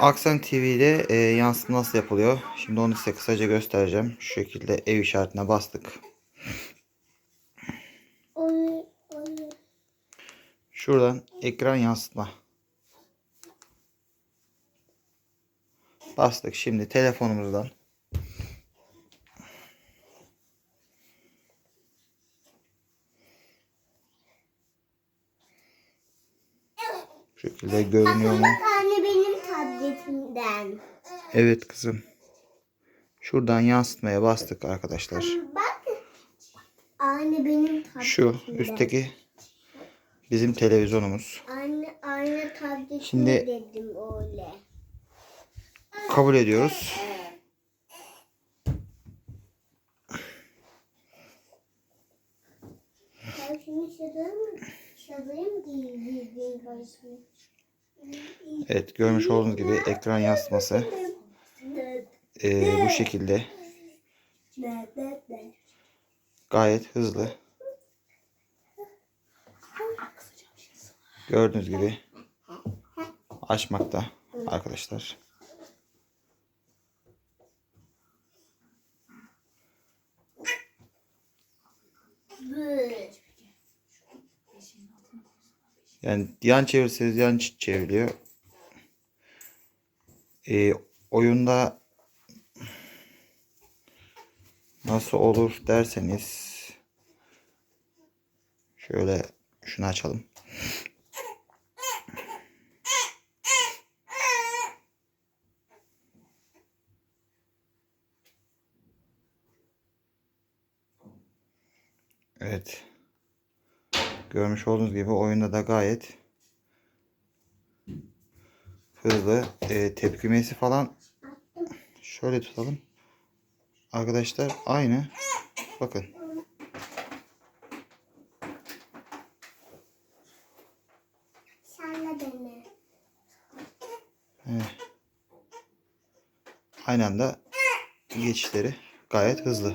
Aksan TV'de e, yansıtma nasıl yapılıyor? Şimdi onu size kısaca göstereceğim. Şu şekilde ev işaretine bastık. Şuradan ekran yansıtma. Bastık. Şimdi telefonumuzdan Şu şekilde görünüyor mu? Tabletimden. Evet kızım. Şuradan yansıtmaya bastık arkadaşlar. Bak. Anne benim tabletimden. Şu üstteki bizim televizyonumuz. Anne anne tabletimi Şimdi- dedim öyle. Kabul ediyoruz. Şimdi şadarım, şadarım değil bildiğin karşısında. Evet görmüş olduğunuz gibi ekran yansıtması eee, bu şekilde gayet hızlı. Gördüğünüz gibi açmakta arkadaşlar. Yani yan çevirirseniz yan ç- çevriliyor. Ee, oyunda nasıl olur derseniz şöyle şunu açalım. Evet. Görmüş olduğunuz gibi oyunda da gayet hızlı. Ee, tepkimesi falan şöyle tutalım. Arkadaşlar aynı. Bakın. Dene. Aynı anda geçişleri gayet hızlı.